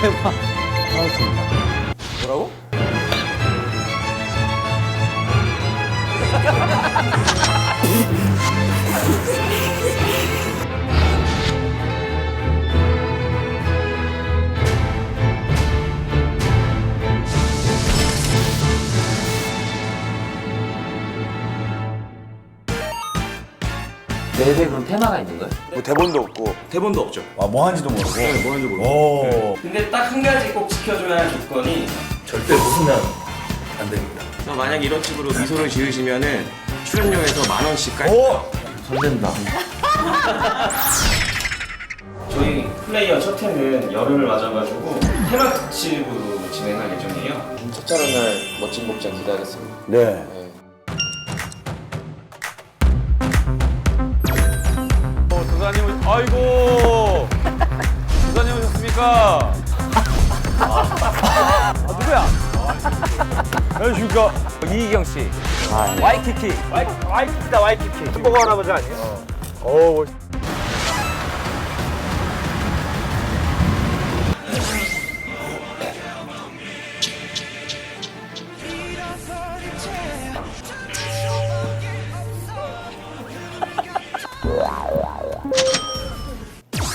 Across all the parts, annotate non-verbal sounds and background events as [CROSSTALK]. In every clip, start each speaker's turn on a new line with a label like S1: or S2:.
S1: 테마 하우스입니다.
S2: 뭐라고? 맵에 그럼 테마가 있는 거야?
S3: 뭐 대본도 없고
S4: 대본도 없죠.
S1: 아, 뭐 하는지도 모르고.
S4: 네, 뭐 하는지 모르고.
S1: 오.
S4: 근데 딱 한 가지 꼭 지켜줘야 할 조건이
S5: 절대 웃으면 안 됩니다.
S4: 어, 만약 이런 식으로 미소를 지으시면은 출연료에서 만 원씩 깔.
S1: 오!
S2: 설렌다. [LAUGHS]
S4: 저희 플레이어 첫 회는 여름을 맞아가지고 테마 특집으로 진행할 예정이에요.
S2: 첫 촬영 날 멋진 복장 기대하겠습니다.
S1: 네.
S2: 네.
S6: 오셨습니까? 아, 누구야? 안녕하십니까. 이희경 씨. 와이키키. 와이, 와이키키다, 와이키키. 햄버거 할아버지 아니에요? 어.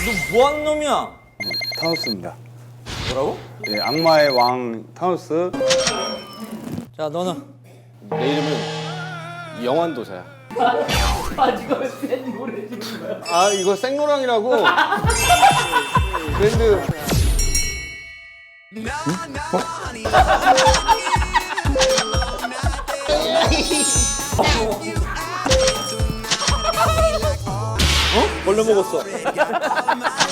S6: 너 뭐하는 놈이야?
S1: 타우스입니다.
S6: 뭐라고?
S1: 예, 악마의 왕 타우스.
S6: 자, 너는?
S2: 내 이름은 영환도사야. [LAUGHS]
S1: 아, 이거 생로랑이라고. [LAUGHS] 밴드.
S6: 벌레 먹었어. [LAUGHS]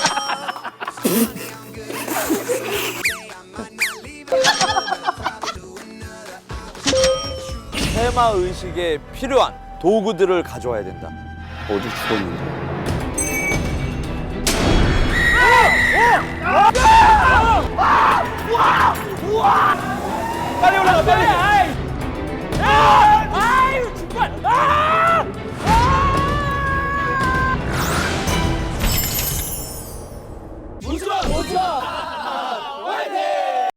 S6: 테마 의식에 필요한 도구들을 가져와야 된다.
S1: 어디 죽었는데? 빨리 올라가 빨리. 아유 정말. 아! 아! 웃어 웃어.